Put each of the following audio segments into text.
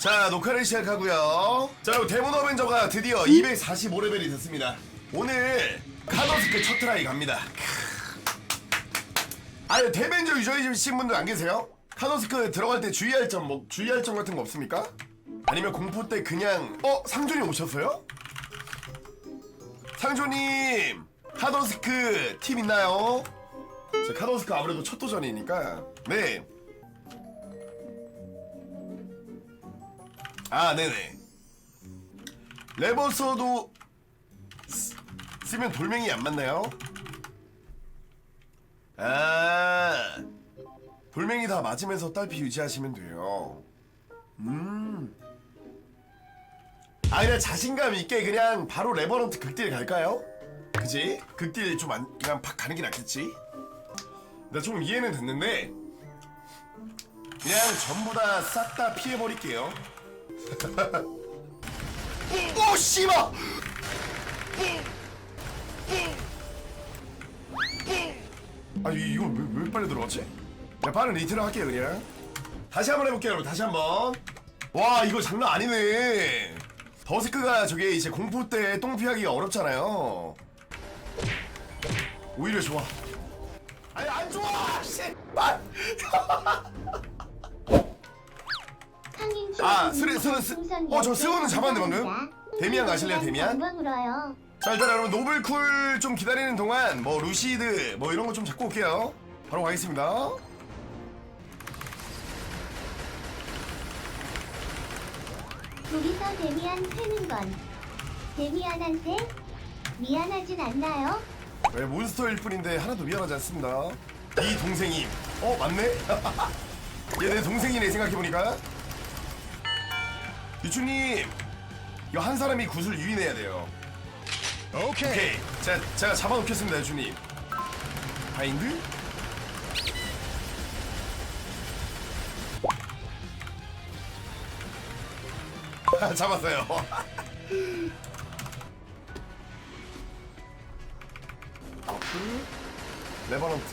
자 녹화를 시작하고요 자 그리고 데몬 어벤져가 드디어 245레벨이 됐습니다 오늘 카더스크 첫 트라이 갑니다 아니 데벤저 유저이신 분들 안 계세요? 카더스크 들어갈 때 주의할 점 뭐 주의할 점 같은 거 없습니까? 아니면 공포 때 그냥 어? 상준이 오셨어요? 상조님 카더스크 팀 있나요? 저 카더스크 아무래도 첫 도전이니까 네 아, 네네. 레버서도 쓰, 쓰면 돌멩이 안 맞나요? 아, 돌멩이 다 맞으면서 딸피 유지하시면 돼요. 음. 아, 그냥 자신감 있게 그냥 바로 레버런트 극딜 갈까요? 그지? 극딜 좀 안, 그냥 팍 가는 게 낫겠지? 나 좀 이해는 됐는데, 그냥 전부 다 싹 다 피해버릴게요. 오 씨발! 아 이- 이거 왜, 왜 빨리 들어갔지? 야 빠른 리트를 할게요 그냥. 다시 한번 해볼게요 여러분. 다시 한번. 와 이거 장난 아니네. 더스크가 저게 이제 공포 때 똥 피하기가 어렵잖아요. 오히려 좋아. 아니 안 좋아! 씨발 아, 스레- 스레- 스- 어, 저 스원은 잡았는데, 방금? 데미안 가실래요, 데미안? 울어요. 자 일단 여러분 노블쿨 좀 기다리는 동안 뭐 루시드 뭐 이런 거 좀 잡고 올게요 바로 가겠습니다 둘이서 데미안 패는 건 데미안한테 미안하진 않나요? 왜 몬스터일 뿐인데 하나도 미안하지 않습니다 이 동생임 어 맞네? 얘 내 동생이네 생각해보니까 유추님 이거 한 사람이 굿을 유인해야 돼요. 오케이. 오케이. 제가, 제가 잡아놓겠습니다 유추님. 바인드? 잡았어요. 아프 레버넌트.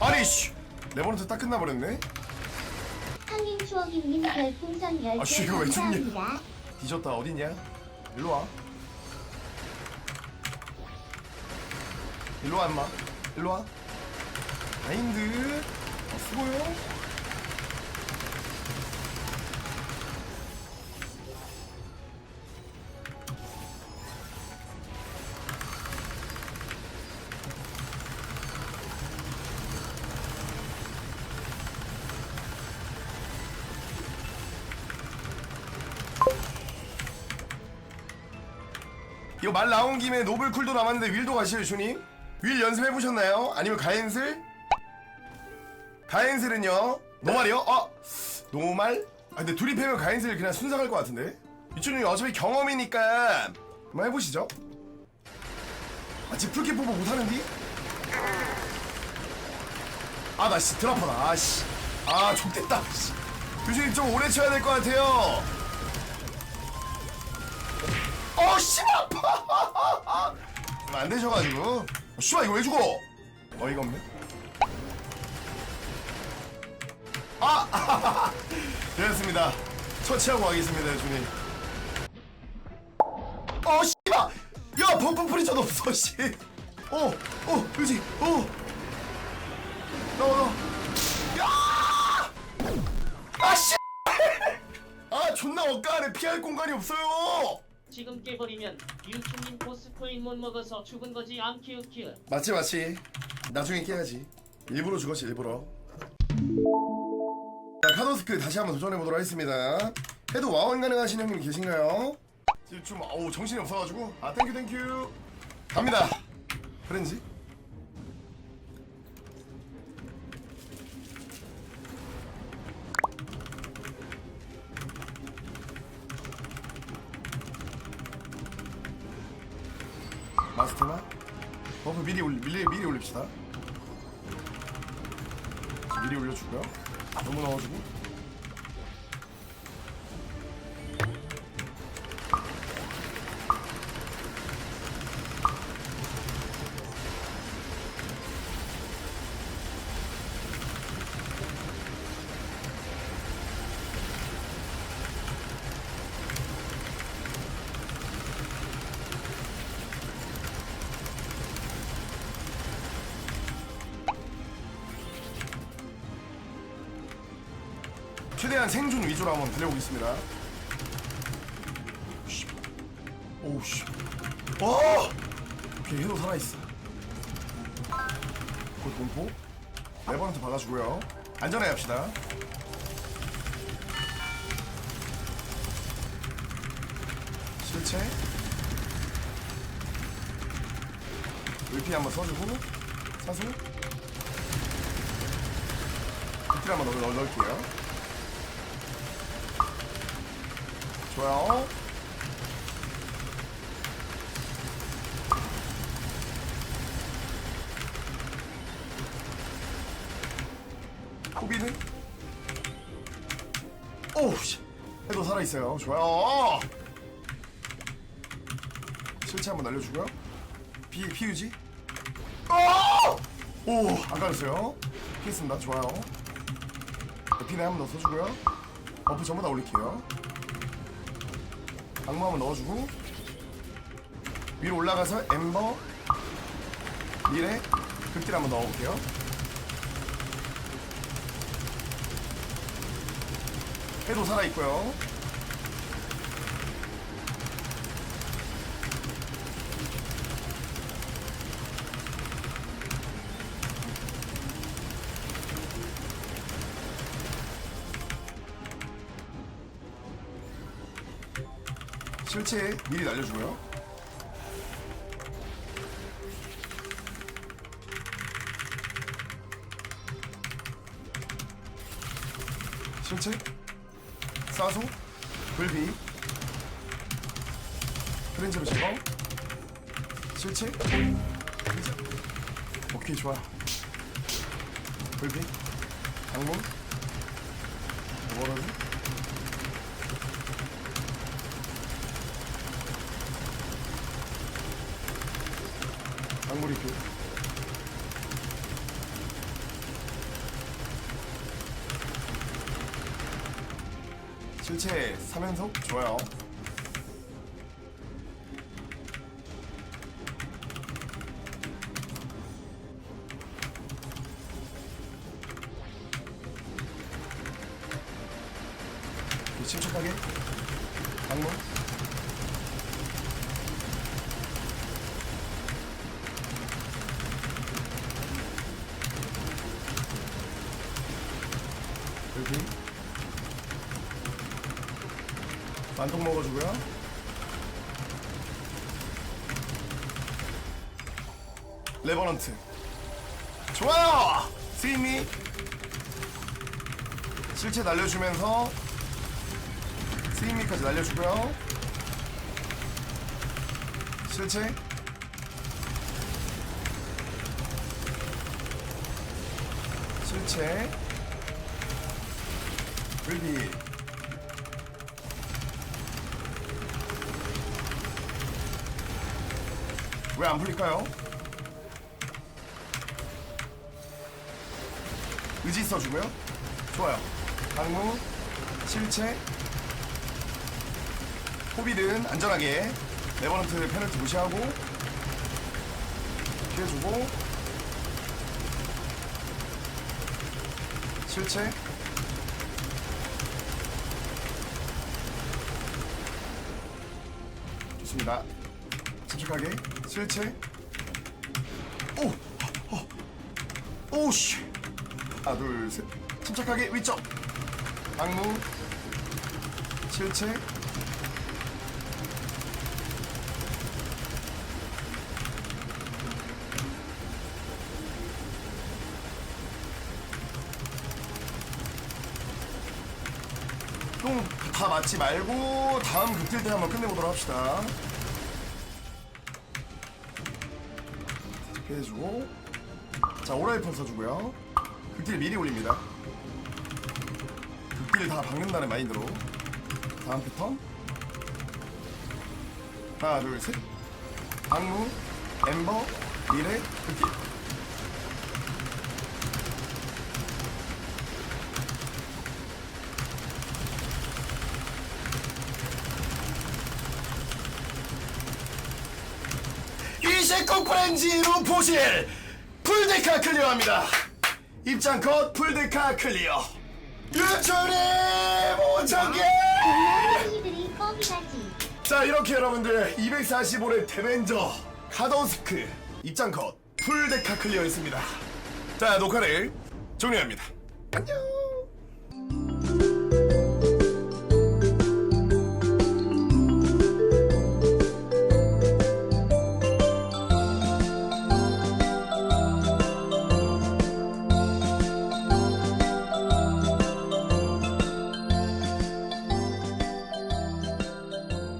아니 씨 레버넌트 딱 끝나버렸네. 상인 추억이님 별풍선 10개 아, 씨, 이거 왜 죽냐? 감사합니다. 뒤졌다. 어딨냐? 일로 와. 일로 와 임마. 일로 와. 마인드. 어, 수고요 이거 말 나온 김에 노블 쿨도 남았는데 윌도 가시죠 주님 윌 연습해보셨나요? 아니면 가엔슬? 가엔슬은요? 노말이요? 어? 노말? 아 근데 둘이 패면 가엔슬 그냥 순삭 할 것 같은데 이춘님 어차피 경험이니까 한번 해보시죠 아 지금 풀키 뽑아 못하는디? 아나 씨 드라퍼다 아씨 아 좋겠다 씨 유준님 좀 오래 쳐야 될 것 같아요 어 씨발 아파. 안 되셔가지고. 어, 씨발 이거 왜 죽어? 어이가 없네. 아! 됐습니다. 처치하고 가겠습니다 주님. 어 씨발! 야 범프 프리저도 없어 씨 어 어 그지. 어. 나와 나와. 야 아 씨! 아 존나 엇가네. 피할 공간이 없어요 지금 깨버리면 유충님 보스코인 못 먹어서 죽은 거지 암키우키우. 맞지 맞지. 나중에 깨야지. 일부러 죽었지 일부러. 자 카도스크 다시 한번 도전해보도록 하겠습니다. 해도 와원 가능하신 형님 계신가요? 지금 좀 어우 정신이 없어가지고. 아 땡큐 땡큐 갑니다. 프렌지 버프 미리 올리 미리 미리 올립시다. 미리 올려주고요. 너무 넣어주고. 최대한 생존 위주로 한번 달려보겠습니다. 오우 씨. 어! 오케이 해도 살아있어. 곧 공포. 네 번한테 받아주고요. 안전하게 합시다. 실체. 물피 한번 써주고 사수. 빗길 한번 넣, 넣, 넣을게요. 좋아요. 호비는? 오우 씨. 해도 살아 있어요. 좋아요. 실체 한번 날려주고요. 피, 피유지. 어! 오! 안 가렸어요. 피했습니다. 좋아요. 피네 한번 더 써주고요. 버프 전부 다 올릴게요. 악무 한번 넣어주고 위로 올라가서 엠버 미래 극딜 한번 넣어볼게요. 해도 살아있고요. 실체 미리 날려주고요. 실체 사소 불비. 프렌즈로 제거 실체. 오케이 좋아. 불비. 방문 뭐라지 방물이 그 실체 3연속? 좋아요. 침착하게? 방문 만동 먹어주고요. 레버넌트. 좋아요! 스윗미 실체 날려주면서 스윗미까지 날려주고요. 실체. 실체. 불비 왜 안 풀릴까요? 의지 써주고요 좋아요 강무 실체 호비든 안전하게 레버넌트 페널티 무시하고 피해주고 실체 좋습니다. 침착하게 실체. 오, 어, 오, 씨. 하나, 둘, 셋. 침착하게 위쪽. 악무. 실체. 똥다 맞지 말고 다음 극딜 때 한번 끝내보도록 합시다. 해주고 자 오라이폰 써주고요. 극딜 미리 올립니다. 극딜 다 박는다는 마인드로. 다음 패턴. 하나 둘셋. 악무 엠버 미래 극딜 프렌지로 보실 풀데카 클리어합니다. 입장 컷 풀데카 클리어. 동료이들이 뻥이라지. 자 이렇게 여러분들 245의 데벤저 카더스크 입장 컷 풀데카 클리어했습니다 자 녹화를 종료합니다 안녕